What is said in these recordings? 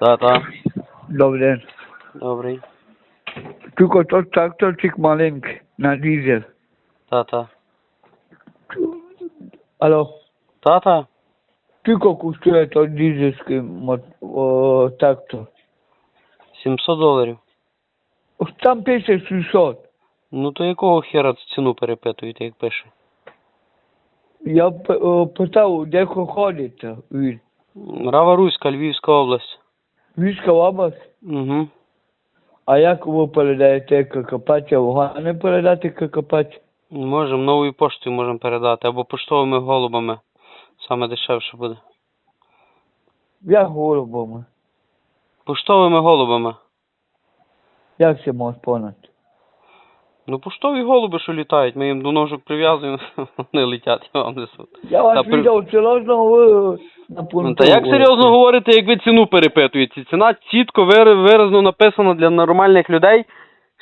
Та-та. Добрий день. Добрий. Тільки тот тракторчик маленький на дизель. Та-та. Алло. Та-та. Тільки коштує тот дизельський о, трактор. 700 доларів. Там пише 600. Ну то якого хера ціну перепитуєте, як пише? Я о, питав, де ви ходите він. Рава Руська, Львівська область. Війська область. Угу. А як ви передаєте какапаті? В не передати какапаті? Можемо новою поштою можемо передати, або поштовими голубами. Саме дешевше буде. Як голубами? Поштовими голубами. Як це може понад? Ну поштові голуби, що літають, ми їм до ножок прив'язуємо, вони летять і вам несуть. Я вас Та при- відео серйозно ви. Ну, та як серйозно говорите, як ви ціну перепитуєте? Ціна чітко вир- виразно написана для нормальних людей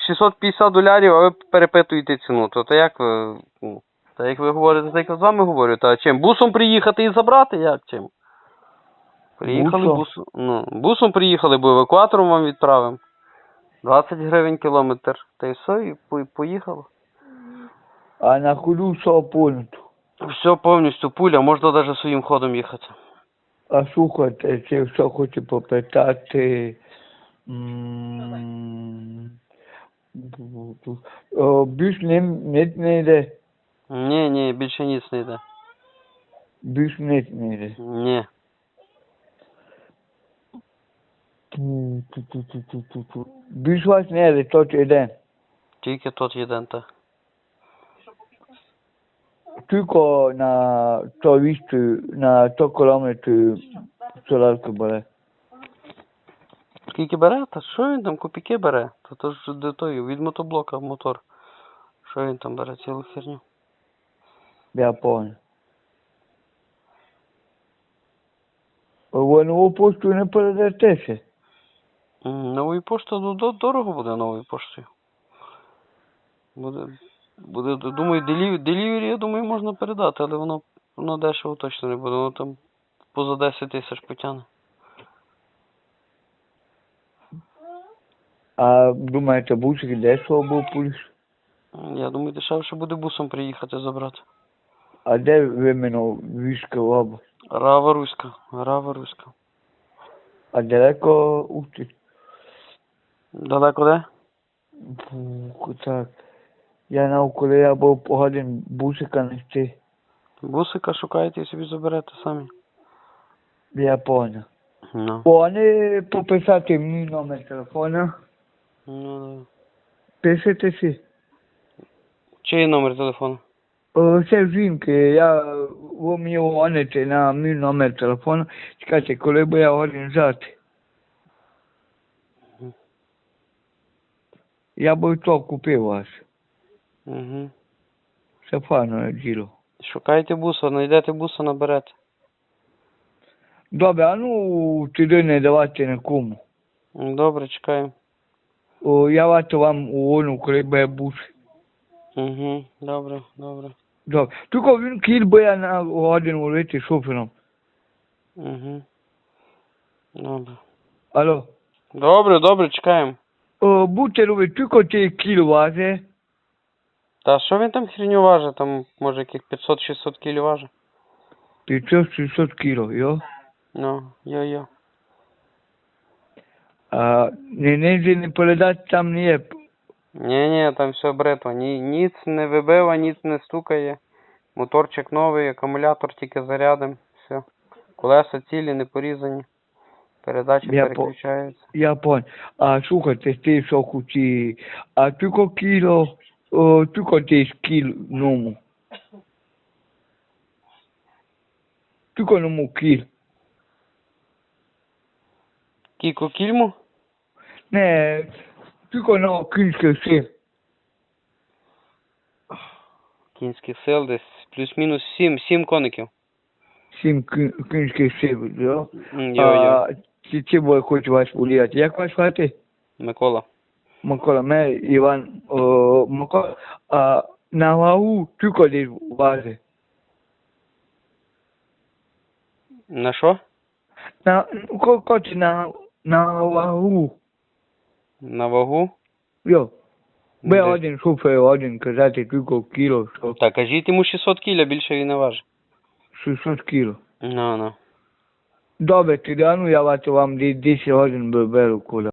650 долярів, а ви перепитуєте ціну. То, то як ви. ну, Та як ви говорите, так я з вами говорю. Та чим? Бусом приїхати і забрати? Як чим? Приїхали Бусом? бусом. Ну, бусом приїхали, бо евакуатором вам відправимо. 20 гривень кілометр. Та й все, і по- поїхало. А на ходу що пункту? Все повністю пуля, можна навіть своїм ходом їхати. А слухайте, це що хочу попитати. Більш не, не, йде. Ні, ні, більше ніц не йде. Більш не, не йде. Ні. Більш вас не йде, то йде. Тільки тот єден, та. Тільки на то вісту, на то кілометр солярка бере. Скільки бере? Та що він там копійки бере? То то ж до той, від мотоблока мотор. Що він там бере цілу херню? Я понял. Нову пошту не передатеся. М, Новою поштою ну, дорого буде новою поштою. Буде, буде, думаю, делівері, я думаю, можна передати, але воно, воно дешево точно не буде. Воно там поза 10 тисяч потягне. А думаєте, бусик дешево був пульс? Я думаю, дешевше буде бусом приїхати забрати. А де вимено війська область? Рава Руська, Рава Руська. А далеко ух Далеко де? Так. Я знав, коли я був погодин бусика нести. Бусика шукаєте і собі заберете самі. Я понял. Ну. Вони пописати мій номер телефона. ну да. Пишете си. Чий номер телефону? О, Це жінки, я ви мені на мій номер телефону. Чекайте, коли б я годин взяти. Я би то купив вас. Угу. Це файне діло. Шукайте буса, знайдете буса, наберете. Добре, а ну туди не давати нікому. Добре, чекаємо. О, я вату вам угону, коли б я був. Угу. Добре, добре. Добре. Тільки він кіль я на годину вийти шофером. Угу. Добре. Алло. Добре, добре, чекаємо. О, будьте любі, тільки ті кіль вазе. Та що він там херню важить? Там може яких 500-600 кіль важить? 500-600 кіло, йо? Ну, йо-йо. А нельзя не передати там не є. Ні, ні, там все брито. Ні, ніц не вибива, ніц не стукає. Моторчик новий, акумулятор тільки зарядом. Все. Колеса цілі, не порізані. Передачі Я по- Я понял. А слухайте, ти що хоті, а тільки кіло, о, тільки десь кіл ному. Тільки ному кіл. Кіко кільму? Не, тільки на кільський сир. Кінських сил десь плюс-мінус 7, 7 коників. Сім ки- кільських сир, йо? М, Йо-йо. А, чи чи бо хочу вас поліяти. Як вас звати? Микола. Микола, мене Іван, о, А на вагу тільки десь вази. На що? На, ко- хоче на, на вагу. На вагу? Йо. Я один шофер, один казати тільки кіло, що Так, кажіть йому 600 кіля, більше він не важить. 600 кіло. Ну, ну. Добре, тоді, а ну я бачу вам 10 годин беру коли.